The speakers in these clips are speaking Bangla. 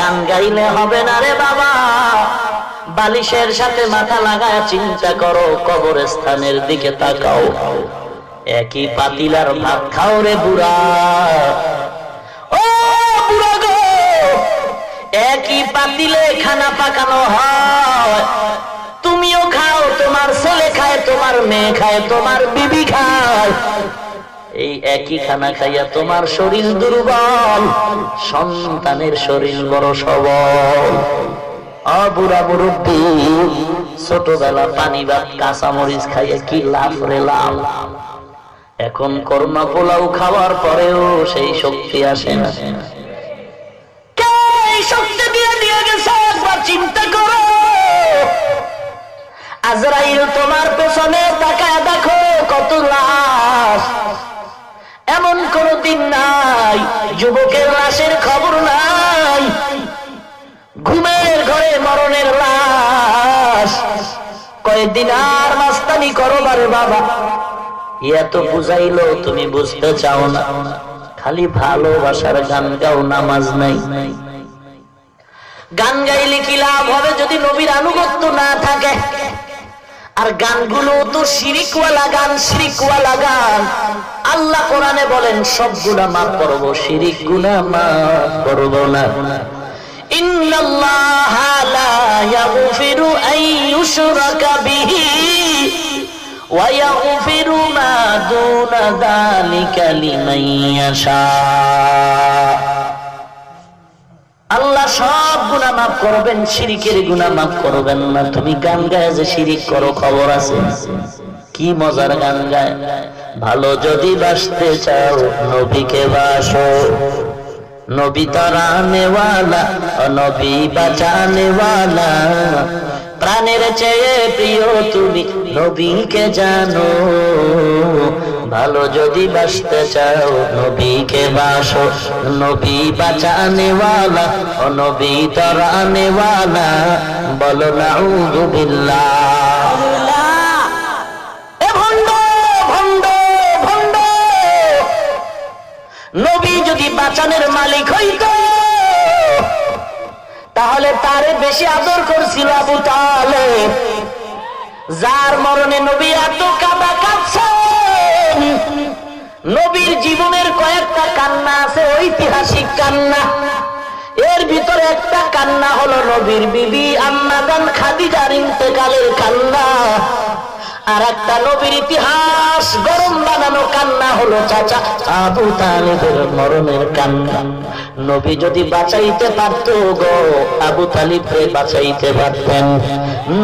গান গাইলে হবে না রে বাবা। বালিশের সাথে মাথা লাগায় চিন্তা করো, কবরস্থানের দিকে তাকাও। একই পাতিলার ভাত খাও রে বুড়া। ও বুড়া গো, একই পাতিলে খানা পাকানো হয়। তুমিও খাও, তোমার ছেলে খায়, তোমার মেয়ে খায়, তোমার বিবি খায়। এই একই খানা খাইয়া তোমার শরীর দুর্বল, সন্তানের শরীর বড় সবল। অবুড়া মুরব্বী ছোটবেলা পানি ভাত কাঁচা মরিচ খাইয়া কি লাভ রে লাভ? এখন করমা পোলাও খাওয়ার পরেও সেই শক্তি আসে না। চিন্তা করো। তোমার পেছনে তাকায় দেখো কত লাশ। এমন কোন দিন নাই, যুবকের লাশের খবর নাই। ঘুমের ঘরে মরণের লাশ। কয়েকদিন আর মাস্তানি করো বারে বাবা। এত বুঝাইলো, তুমি বুঝতে চাও না। খালি ভালোবাসার গান গাও, নামাজ নাই। গান গাইলে কি লাভ হবে যদি নবীর আনুগত্য না থাকে? আর গানগুলো তো শিরিকওয়ালা গান শিরিকওয়ালা গান। আল্লাহ কোরআনে বলেন, সব গুনাহ মাফ করব শিরিক গুনাহ মাফ করব না। ইন্নাল্লাহা লা ইয়াগফিরু আইয়ুশরাকা বিহি ওয়া ইয়াগফিরু মা দুনা যালিকা লিমান ইয়াশা। আল্লাহ সব গুনাহ মাফ করবেন, শিরিকের গুনাহ মাফ করবেন না। তুমি গান গায়ে যে শিরিক করো, খবর আছে? কি মজার গান গায়? ভালো যদি বাসতে চাও, নবীকে বাসো। নবী তরানে ওয়ালা ও নবী বাঁচানেওয়ালা প্রাণের চেয়ে প্রিয় তুমি নবীকে জানো। ভালো যদি বাসতে চাও, নবীকে বাসো। নবী বাঁচানে ও নবী বলো নাউযু বিল্লাহ। এ ভণ্ড ভণ্ড ভণ্ড। নবী যদি বাঁচানের মালিক হইত, তাহলে তারে বেশি আদর করছিল আবু তালেব। যার মরণে নবী এত নবীর জীবনের কয়েকটা কান্না আছে, ঐতিহাসিক কান্না। এর ভিতরে একটা কান্না হলো নবীর বিবি আম্মাদান খাদিজার ইন্তেকালের কান্না। আর একটা নবীর ইতিহাস গরম বানানো কান্না হলো চাচা আবু তালিবের মরণের কান্না। নবী যদি বাঁচাইতে পারত গো, আবু তালিবকে বাঁচাইতে পারতেন।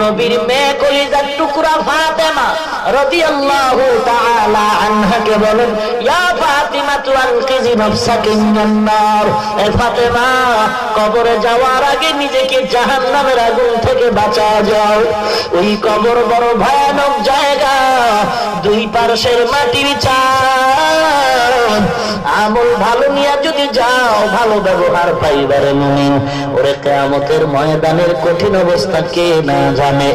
নবীর মেয়ে কলিজার টুকরা ফাতেমা রাদিয়াল্লাহু তাআলা আনহাকে বলেন, ইয়া ফাতিমা, তু কবরে যাওয়ার আগে নিজেকে জাহান্নামের আগুন থেকে বাঁচা যাও। ওই কবর বড় ভয়ানক জায়গা দুই পার্শ্বের মাটির চান আমল ভালো নিয়ে যদি যাও, ভালো ব্যবহার পাইবারে মুমিন। ওরে কেয়ামতের ময়দানের কঠিন অবস্থা কে না জানে?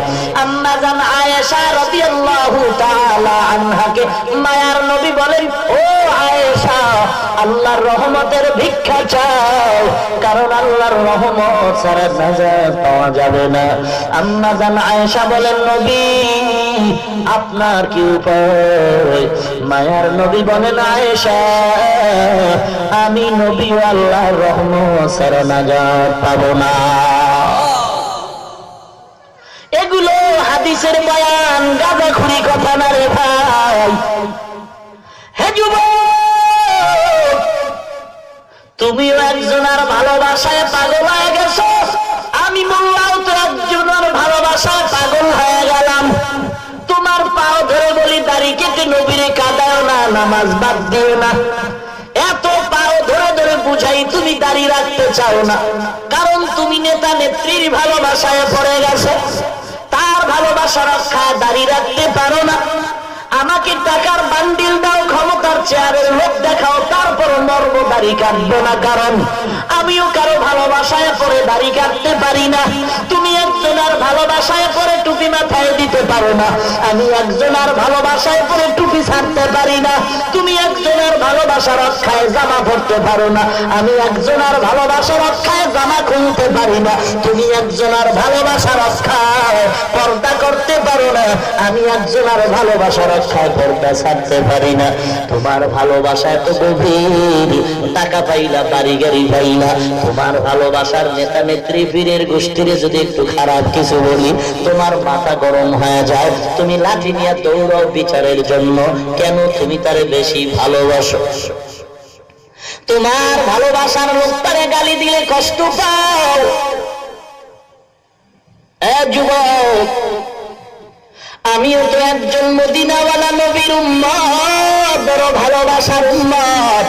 আম্মা জান আয়েশা রাদিয়াল্লাহু তাআলা আনহাকে মায়ার নবী বলেন, ও আয়েশা, আল্লাহর রহমতের ভিক্ষা চাও, কারণ আল্লাহর রহমত ছাড়া নাজাত পাওয়া যাবে না। আম্মা জান আয়েশা বলেন, নবী আপনার কি উপায় মায়ার নবী বলেন আয়েশা আমি নবী আল্লাহর রহমত নাজাত পাবো না। এগুলো হাদিসের বয়ান গাঁদা খুরি কথা না রে ভাই। হে যুবক, তুমিও একজনের ভালোবাসায় পাগল হয়ে গেছো। আমি মোল্লাও তো একজনের ভালোবাসায় কেটে নবীরে কাদাও না, নামাজ বাদ দিও না। এত পাও ধরে ধরে বুঝাই তুমি দাঁড়িয়ে রাখতে চাও না। কারণ তুমি নেতা নেত্রীর ভালোবাসায় পড়ে গেছে। তার ভালোবাসা রক্ষায় দাঁড়িয়ে রাখতে পারো না। আমাকে টাকার বান্ডিল দাও, ক্ষমতার চেয়ারের লোক দেখাও তারপর মর্ম দাড়ি কাটবো না, কারণ আমিও কারও ভালোবাসায় পরে দাড়ি কাটতে পারি না। তুমি একজনের ভালোবাসায় পরে টুপি মাথায় দিতে পারো না। আমি একজনের ভালোবাসায় পরে টুপি ছাড়তে পারি না। তুমি একজনের ভালোবাসা রক্ষায় জামা পরতে পারো না। আমি একজনের ভালোবাসা রক্ষায় জামা খুলতে পারি না। তুমি একজনের ভালোবাসা রক্ষায় পর্দা করতে পারো না। আমি একজনের ভালোবাসা রক্ষায় পর্দা ছাড়তে পারি না। তোমার ভালোবাসা এত গভীর, টাকা পাইলা, বাড়ি গাড়ি পাইলা। তোমার ভালোবাসার নেতা নেত্রী বীরের গোষ্ঠীর যদি একটু খারাপ কিছু বলি, তোমার মাথা গরম হয়ে যায়। তুমি লাঠি নিয়ে দৌড়াও বিচারের জন্য। কেন তুমি তারে বেশি ভালোবাসো? তোমার ভালোবাসার লোকটারে গালি দিলে কষ্ট পাও। এ যুবক আমিও তো একজন মদিনাওয়ালা নবীর বড় ভালোবাসার উম্মত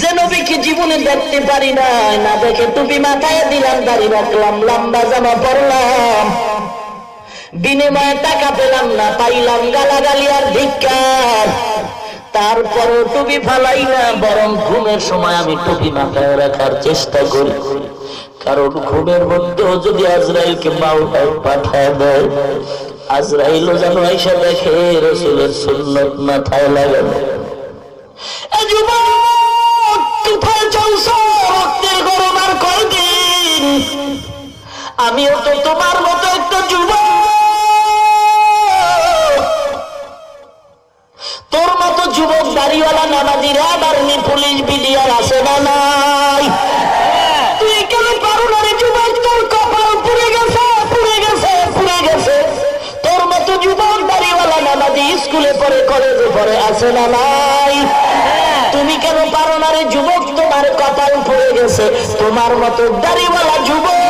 যে নবীকে জীবনে দেখতে পারি না না দেখে টুপি মাথায় দিলাম, দাড়ি রাখলাম লম্বা জামা পরলাম। বিনিময়ে টাকা পেলাম না, পাইলাম গালাগালি আর ধিক্কার। তারপরও টুপি ফালাই না, বরং ঘুমের সময় আমি টুপি মাথায় রাখার চেষ্টা করি। কারণ ঘুমের মধ্যেও যদি আজরাইলকে বাউটায় পাঠায় দেয় আজরাইলও যেন এসে দেখে রসুলের সুন্নত মাথায় লাগানো কোথায় চলছো? রক্তের গরম আর? আমিও তো তোমার মতো একটা যুবক তোর মতো যুবক দাড়িওয়ালা নামাজিরা বারুনি পুলিশ, বিডিআর আছে না নাই নামাজি স্কুলে পড়ে, কলেজে পরে আছে না নাই? তুমি কেন পারো না রে যুবক? তোমার কপাল পড়ে গেছে। তোমার মতো দাড়িওয়ালা যুবক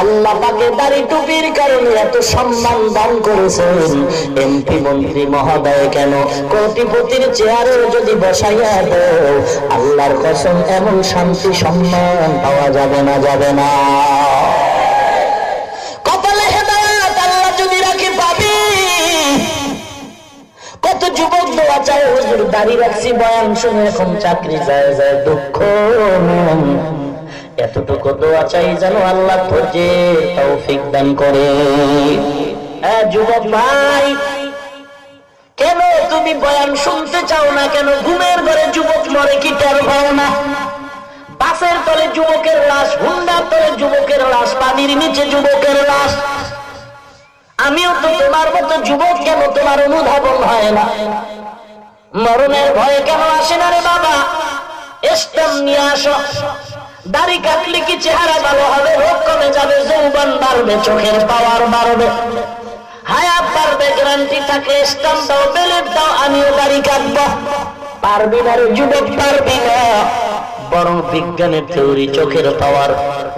আল্লাহ পাকে দাড়ি টুপির কারণে এত সম্মান দান করেছেন। এমপি মন্ত্রী মহোদয় কেন? কোটিপতির চেয়ারেও যদি বসাইয়া দেও, আল্লাহর কসম, এমন শান্তি, সম্মান পাওয়া যাবে না যাবে না। কপালে কত যুবক দোয়া চায়, হুজুর দাড়ি রাখছি, বয়ান শুনে এখন চাকরি যায় যায় দুঃখ এতটুকু দোয়া চাই যেন আল্লাহ ধৈর্যে তৌফিক দান করে। যুবক ভাই, কেন তুমি বয়ান শুনতে চাও না? কেন ঘুমের ঘরে যুবক মরে কি টের পাও না? বাসের তলে যুবকের লাশ, হুন্ডার তলে যুবকের লাশ, পানির নিচে যুবকের লাশ। আমিও তো তোমার মতো যুবক, কেন তোমার অনুধাবন হয় না? মরণের ভয়ে কেন আসে না রে বাবা? স্টেম নিয়ে আসো। দাড়ি কাটলে কি চেহারা ভালো হবে? রোগ কমে যাবে যৌবন বাড়বে, চোখের পাওয়ার বাড়বে। হায়াত বাড়বে, গ্যারান্টি থাকলে স্টাম দাও বেলেট দাও, আমিও দাড়ি কাটবো। পারবি না রে, যুবক, পারবি না। বরং বিজ্ঞানের থিওরি চোখের পাওয়ার,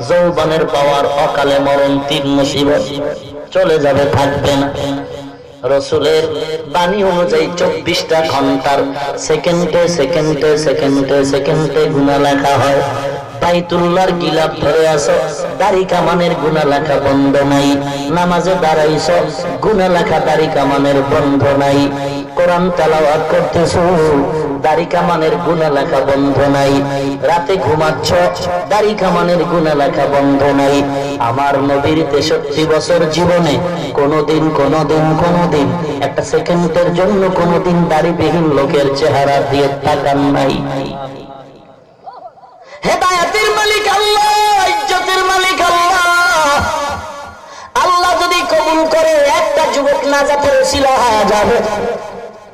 যৌবনের পাওয়ার, অকালে মরণ, তিন মুসিবত। চলে যাবে, থাকবে না। রসুলের বাণী অনুযায়ী চব্বিশটা ঘণ্টার সেকেন্ডে সেকেন্ডে সেকেন্ডে সেকেন্ডে গুণা লেখা হয়। বাইতুল্লাহর গিলাপ ধরে আসো দাড়ি কামানের গুণা লেখা বন্ধ নাই। নামাজে লেখা দাড়ি কামানের বন্ধ নাই। কোরআন তেলাওয়াত করতেছ, দাড়ি কামানের লেখা বন্ধ নাই। রাতে ঘুমাচ্ছ, দাড়ি কামানের গুণা লেখা বন্ধ নাই। আমার নবীর তেষট্টি বছর জীবনে কোনোদিন কোনোদিন কোনোদিন, একটা সেকেন্ডের জন্য কোনোদিন দাড়িবিহীন লোকের চেহারা দিয়ে তাকান নাই। হেদায়াতের মালিক আল্লাহ, ইজ্জতের মালিক আল্লাহ। আল্লাহ যদি কবুল করে, একটা যুবক নাজাতের ছিল হয়ে যাবে।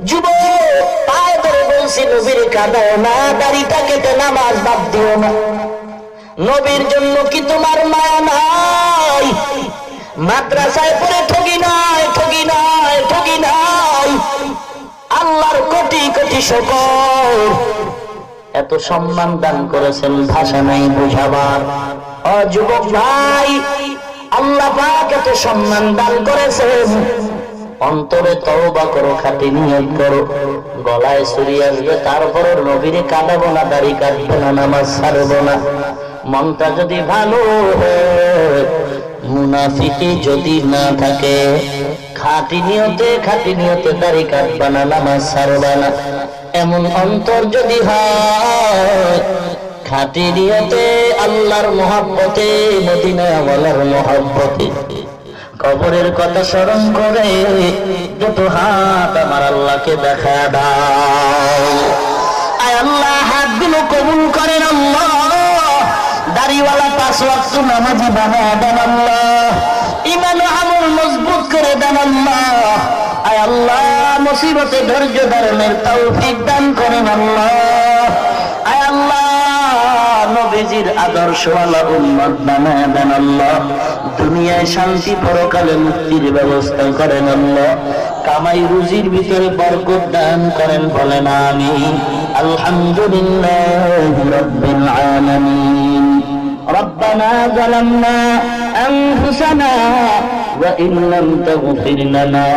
যুবক পায়ে ধরে বলছি, নবীর কাঁদাও না, দাড়িটা কেটে নামাজ বাদ দিও না। নবীর জন্য কি তোমার মায়া নাই? মাদ্রাসায় পড়ে ঠগি নাই ঠগি নাই ঠগি নাই। আল্লাহর কোটি কোটি শকর। এত সম্মান দান করেছেন, ভাষা নাই বুঝাবার। ও যুবক ভাই, আল্লাহ এত সম্মান দান করেছেন। অন্তরে তওবা করো, খাটি নিয়ত করো। গলায় ছুরি আসবে, তারপর নবীরে কাঁদাবো না দাড়ি কাটবো না, নামাজ ছাড়বো না। মনটা যদি ভালো মুনাফিকে যদি না থাকে খাটি নিয়তে খাটি নিয়তে দাড়ি কাটবা এমন অন্তর যদি হয়, খাটি নিয়তে আল্লাহর মহাব্বতে, মদিনাওয়ালার মহাব্বতে। কবরের কথা স্মরণ করে দুটো হাত আমার আল্লাহকে দেখা দাও। আয় আল্লাহ, হাতগুলো কবুল করেন আল্লাহ। দাড়িওয়ালা পাঁচ ওয়াক্ত নামাজি বানা দেন আল্লাহ। আমল মজবুত করে দেন আল্লাহ আয় আল্লাহ মুসিবতে ধৈর্য ধারণের তৌফিক দান করেন আল্লাহ আয় আল্লাহ নবীজির আদর্শওয়ালা উম্মত বানায় দেন আল্লাহ দুনিয়ায় শান্তি পরকালে মুক্তির ব্যবস্থা করেন আল্লাহ কামাই রুজির ভিতরে বরকত দান করেন বলেন আমি আলহামদুলিল্লাহ রাব্বিল আলামিন ربنا ظلمنا أنفسنا وإن لم تغفر لنا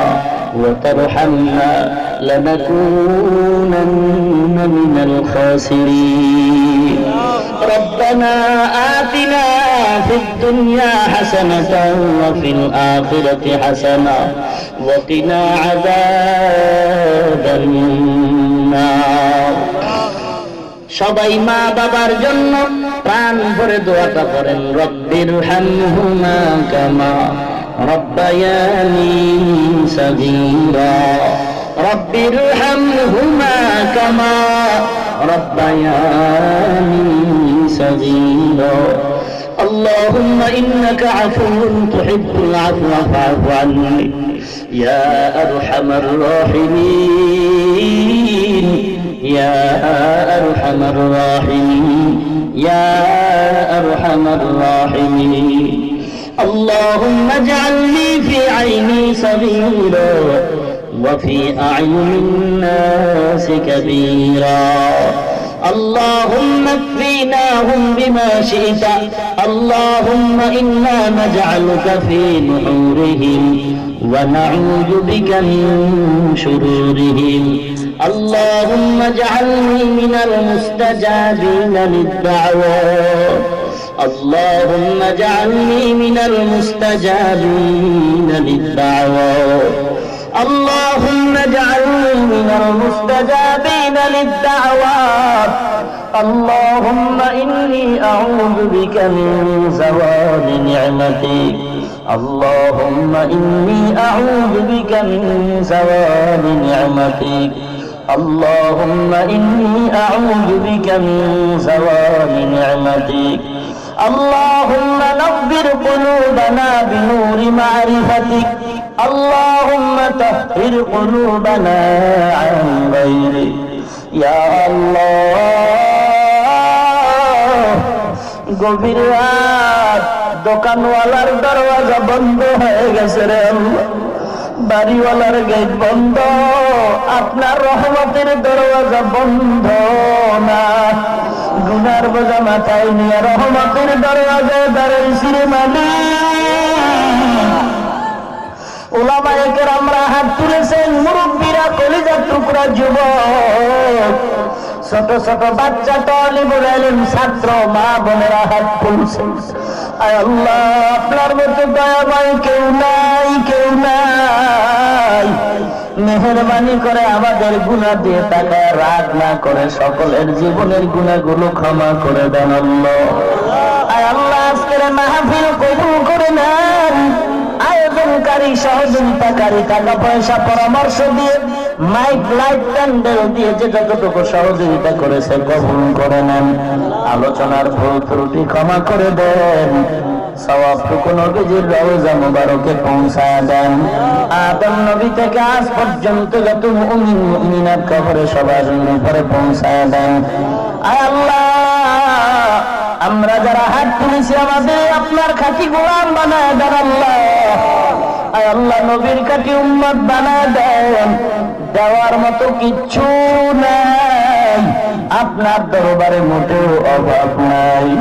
وترحمنا لنكونن من الخاسرين ربنا آتنا في الدنيا حسنة وفي الآخرة حسنة وقنا عذاب النار সবাই মা বাবার জন্য প্রাণ ভরে দোয়াটা করেন রব্বির হামহুমা কামা ربياني صغيرا. رب ارحمهما كما ربياني صغيرا. اللهم إنك عفو تحب العفو فاعف عني. يا أرحم الراحمين. يا أرحم الراحمين. يا أرحم الراحمين. اللهم اجعلني في عيني صغيرا وفي أعين الناس كبيرا. اللهم اكفيناهم بما شئت. اللهم إنا نجعلك في نحورهم ونعوذ بك من شرورهم. اللهم اجعلني من المستجابين للدعوات اللهم اجعلني من المستجابين للدعوات اللهم اجعلني من المستجابين للدعوات اللهم إني أعوذ بك من زوال نعمتك اللهم إني أعوذ بك من زوال نعمتك اللهم إني أعوذ بك من زوال نعمتك اللهم نبر قلوبنا بنور معرفتك اللهم طهر قلوبنا عن غيرك يا الله গভীর রাত দোকানওয়ালার দরওয়াজা বন্ধ হয়ে গেছে রে আল্লাহ বাড়িওয়ালার গেট বন্ধ আপনার রহমতের দরওয়াজা বন্ধ না গুনার বোঝা মাথায় নিয়ে রহমতের দরওয়াজায় দাঁড়াইছি রে ওলামায়কের আমরা হাত তুলেছেন, মুরব্বীরা কলিজার টুকরা যুবক। ছোট ছোট বাচ্চা তলিবুল আলিম ছাত্র মা বোনেরা হাত তুলছেন। আল্লাহ, আপনার মতো দয়াময় কেউ নাই কেউ নাই। মেহরবানি করে আমাদের গুণা দিয়ে টাকায় রাগ না করে সকলের জীবনের গুণাগুলো ক্ষমা করে দেন আজকের মাহফিল কবুল করে নেন। আয়োজনকারী, সহযোগিতাকারী টাকা পয়সা পরামর্শ দিয়ে, মাইক, লাইট, প্যান্ডেল দিয়ে যতটুকু সহযোগিতা করেছে কবুল করে নেন। আলোচনার ভুল ত্রুটি ক্ষমা করে দেন। আমরা যারা তুলেছি আমাদের আপনার খাঁটি গোলাম দেন আল্লাহ। আল্লাহ, নবীর উম্মত দেন। দেওয়ার মতো কিচ্ছু নাই। আপনার দরবারে মোটেও অভাব নাই।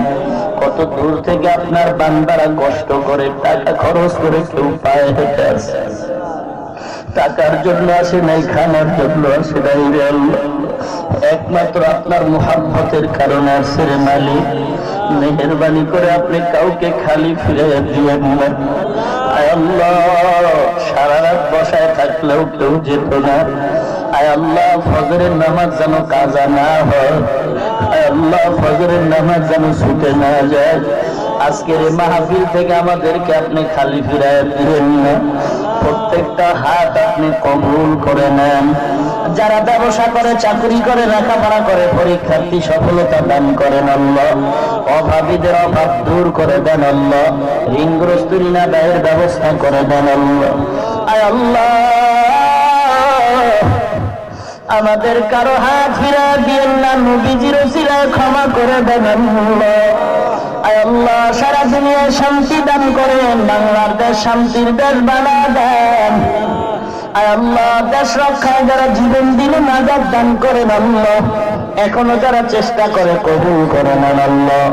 কত দূর থেকে আপনার বান্দারা কষ্ট করে টাকা খরচ করে কেউ পায়ে হেঁটে আসে? টাকার জন্য আসে নাই, খানার জন্য আসে নাই একমাত্র আপনার মোহাব্বতের কারণে আসছে রে মালিক। মেহরবানি করে আপনি কাউকে খালি ফিরে দিয়েন না। সারা রাত বসায় থাকলেও কেউ যেত না। আয় আল্লাহ, ফজরের নামাজ যেন কাজা না হয়। আল্লাহ ফজরের নামাজ যেন ছুটে না যায়। আজকের এই মাহফিল থেকে আমাদেরকে আপনি খালি ফিরায় দিবেন না। প্রত্যেকটা হাত আপনি কবুল করে নেন। যারা ব্যবসা করে, চাকরি করে, লেখাপড়া করে, পরীক্ষার্থী সফলতা দান করেন আল্লাহ। অভাবীদের অভাব দূর করে দেন আল্লাহ। ঋণগ্রস্ত ঋণা ব্যয়ের ব্যবস্থা করে দেন আয় আল্লাহ! আমাদের কারও হাত ফিরা দিয়েন না, নবীজির সিরায় ক্ষমা করে দেন আল্লাহ, সারা দুনিয়ায় শান্তি দান করেন বাংলার দেশ শান্তির দেশ বানা দেন। আল্লাহ, দেশ রক্ষায় যারা জীবন দিল নাজাদ দান করেন আল্লাহ এখনও যারা চেষ্টা করে কবুল করে নেন আল্লাহ।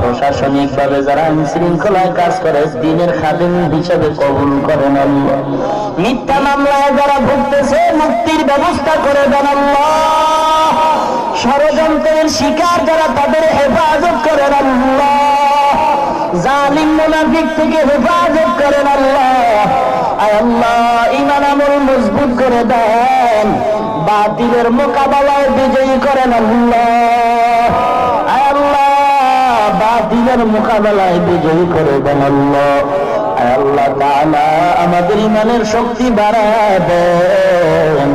প্রশাসনিক ভাবে যারা আইন শৃঙ্খলায় কাজ করে, দিনের খাদিম হিসেবে কবুল করেন আল্লাহ মিথ্যা মামলায় যারা ভুগতেছে, মুক্তির ব্যবস্থা করে দেন ষড়যন্ত্রের শিকার যারা তাদের হেফাজত করেন আল্লাহ। জালিম মুনাফিক থেকে হেফাজত করেন আল্লাহ। আল্লাহ, ইমান আমল মজবুত করে দেন। বাতিলের মোকাবেলায় বিজয়ী করেন আল্লাহ। বাতিলের মোকাবেলায় বিজয়ী করে দেন আল্লাহ আমাদের ইমানের শক্তি বাড়ায় দেন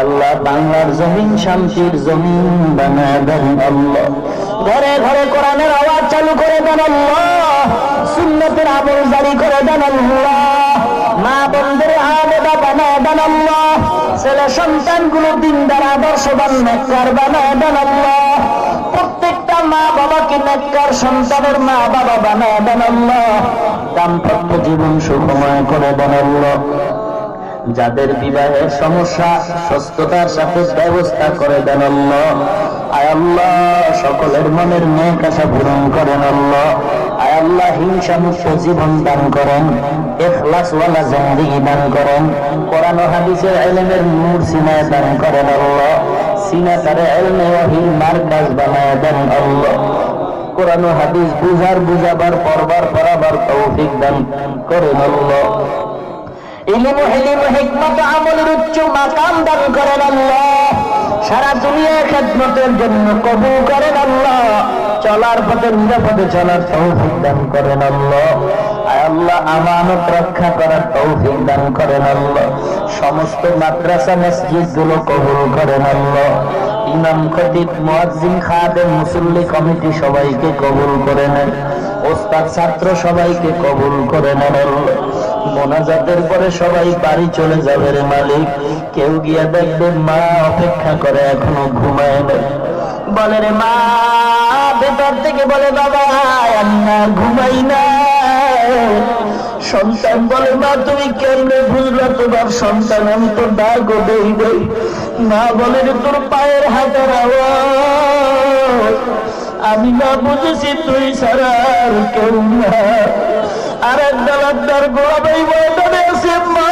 আল্লাহ বাংলার জমিন, শান্তির জমিন বানায় দেন আল্লাহ। ঘরে ঘরে কোরআনের আওয়াজ চালু করে দেন সুন্নতের আমল জারি করে দেন মা বন্ধের আবেদা বানায় দেন আল্লাহ। ছেলে সন্তানগুলো দিনদার, আদর্শবান, নেককার বানায় দেন আল্লাহ। মা বাবাকে নেককার সন্তানের মা বাবা বানায় আল্লাহ দাম্পত্য জীবন সুখময় করে আল্লাহ যাদের বিবাহের সমস্যা, সুস্থতার সাথে ব্যবস্থা করে দেন আল্লাহ আয় আল্লাহ, সকলের মনের নেক আশা পূরণ করেন আল্লাহ। আয় হিংসা মুক্ত জীবন দান করেন। এখলাস ওয়ালা দান করেন। কোরআন হাদিসের এলেমের নূর সিনায় দান করেন আল্লাহ। সিনা তারে এলমে ওয়াহির মার্কাজ বানায় দেন আল্লাহ। কোরআন হাদিস বুঝার, বুঝাবার, পড়বার, পড়াবার তৌফিক দান করেন আল্লাহ। ইলিম হিলিম, হিকমত উচ্চ মাকাম দান করেন আল্লাহ। সারা দুনিয়া খেদমতের জন্য কবু করেন আল্লাহ। চলার পথে, নিরাপদে চলার তৌফিক দান করেন আল্লাহ। আল্লাহ, আমানত রক্ষা করার তৌফিক দান করেন আল্লাহ। সমস্ত মাদ্রাসা মসজিদগুলো কবুল করেন আল্লাহ। ইমাম, খতিব, মুয়াজ্জিন, খাদেম, মুসল্লি কমিটি সবাইকে কবুল করে নেন। ওস্তাদ, ছাত্র সবাইকে কবুল করে নেন আল্লাহ। মোনাজাতের পরে সবাই বাড়ি চলে যাবে রে মালিক। কেউ গিয়া দেখবে মা অপেক্ষা করে, এখনও ঘুমায় না বলে রে মা, ভেতর থেকে বলে, বাবা আমি না ঘুমাই না। সন্তান বলে, মা, তুমি কেমনে বুঝলো তোমার সন্তান? আমি তো ডাক দেই দেই মা বলে রে তোর পায়ের হাতের আওয়াজ, আমি না বুঝেছি তুই আর কেউ না। আর এক ডালার গোলাবাই ময়দানে আছে মা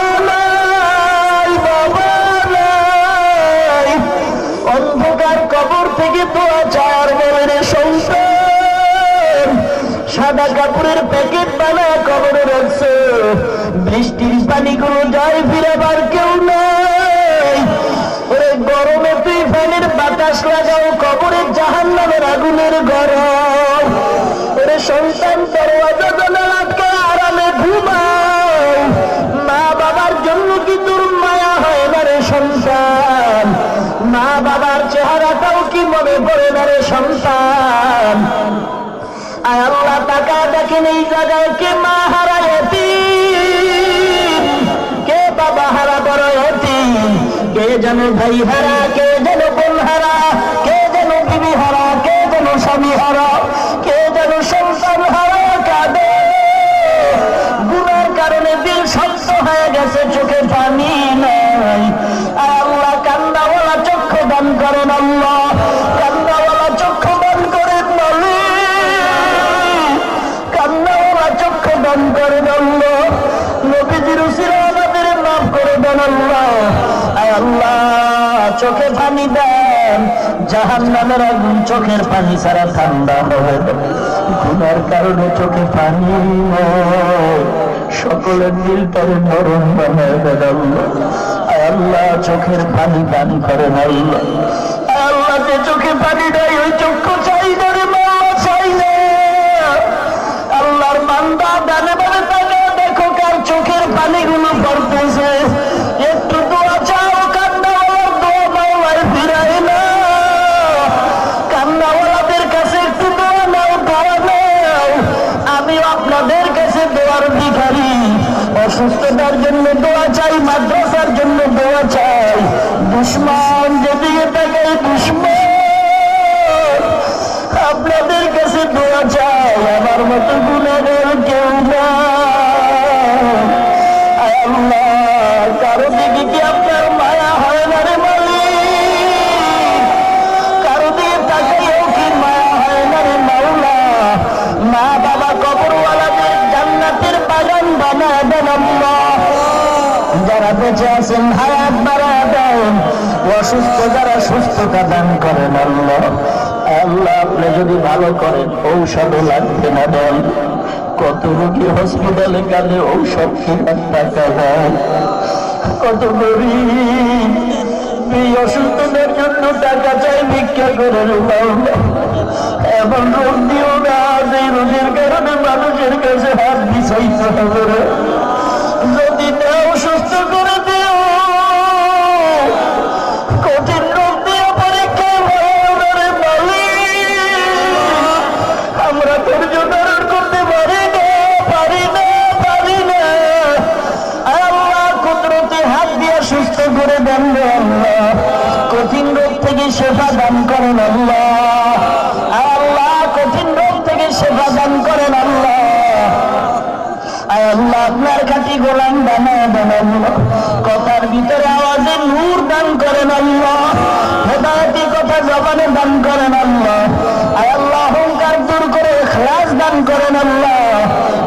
সাদা কাপড়ের প্যাকেট বানা কবরে রাখছে বৃষ্টির পানিগুলো যায় ফিরাবার কেউ নাই। ওরে গরমে তুই ফ্যানের বাতাস লাগাও, কবরে জাহান নামের আগুনের গরম। ওরে সন্তান সন্তান? মা বাবার চেহারাটাও কি মনে পড়ে না রে সন্তান? টাকা দেখেন এই জায়গায় কে মা হারায় কে বাবা হারা বড় কে যেন ভাই হারা, কে যেন বোন হারা? কে যেন বিবি হারা, কে যেন স্বামী হারা? কে যেন সন্তান হারা কাঁদে? গুনার কারণে দিল শক্ত হয়ে গেছে, চোখে পানি নাই। আল্লাহ কান্দাওয়ালা চক্ষু দান করেন আল্লাহ। চোখে পানি দেন জাহান নামের আগুন চোখের পানি ছাড়া ঠান্ডা হবে। গুনার কারণে চোখে পানি সকলের দিলটারে নরম বানায় দেন আল্লাহ। চোখের পানি দান করেন আল্লাহ। আয় আল্লাহ, যে চোখে পানি দেয়, ওই চক্ষু চাই না রে চাই না। আল্লাহর বান্দা ডানে বামে তাকে, দেখো কার চোখের পানিগুলো পড়তেছে। অসুস্থতার জন্য দোয়া চাই, মাদ্রাসার জন্য দোয়া চাই। দুশ্মন যেদিকে তাকে দুশ্মন, আপনাদের কাছে দোয়া চাই। আমার মতো বেঁচে আছেন হায়াত বাড়া দেন অসুস্থ যারা সুস্থতা দান করেন আল্লাহ। আল্লাহ আপনি যদি ভালো করেন, ঔষধও লাগবে না দেন কত রোগী হসপিটালে গেলে ঔষধ কেনার টাকা দেন কত গরিব। এই অসুস্থদের জন্য টাকা চাই, ভিক্ষা করে এমন রোগ দিও না, যে রোগের কারণে মানুষের কাছে হাত বিছাইতে হবে।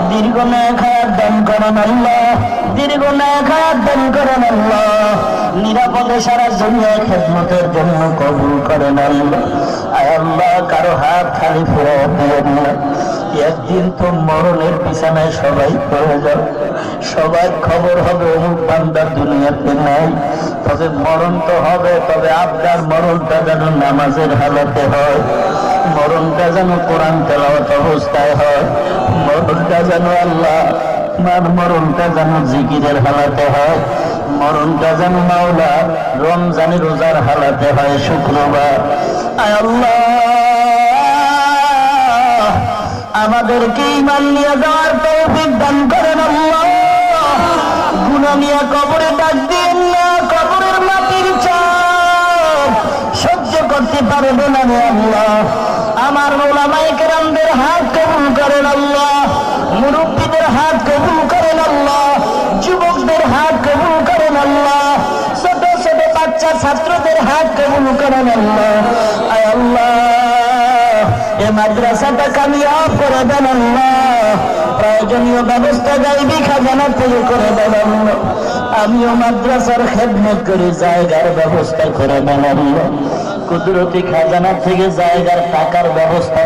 দীর্ঘ দান আল্লাহ দীর্ঘ দান নিরাপদে সারা খেদমতের জন্য কবুল আল্লাহ, কারও হাত খালি ফেরা দিবেন না একদিন তো মরণের বিছানায় সবাই পড়ে যাও সবার খবর হবে, অমুক বান্দার দুনিয়াতে নাই তবে মরণ তো হবে, তবে আপনার মরণটা যেন নামাজের হালতে হয়। মরণটা যেন কোরআন তেলাওয়াত অবস্থায় হয়। মরণটা যেন আল্লাহ মার মরণটা যেন জিকিরের হালাতে হয়। মরণটা যেন মাওলা রমজানের রোজার হালাতে হয়, শুক্রবার। আয় আল্লাহ আমাদেরকে ইমান নিয়ে যাওয়ার তৌফিক দান করেন আল্লাহ। গুনা কবরে ডাক দিন না, কবরের মাটির চাপ সহ্য করতে পারবে না আল্লাহ। আমার ওলামাই কেরামদের হাত কবুল করেন আল্লাহ। মুরব্বীদের হাত কবুল করেন আল্লাহ। যুবকদের হাত কবুল করেন আল্লাহ। ছোট ছোট বাচ্চা ছাত্রদের হাত কবুল করেন আল্লাহ। আয় আল্লাহ, এ মাদ্রাসাটা কামিয়াব করে দেন আল্লাহ। প্রয়োজনীয় ব্যবস্থা গাইবি খাজানা থেকে করে দেবেন আমিও মাদ্রাসার খেদমত করে জায়গার ব্যবস্থা করে দেবেন কুদরতি খাজানা থেকে জায়গার টাকার ব্যবস্থা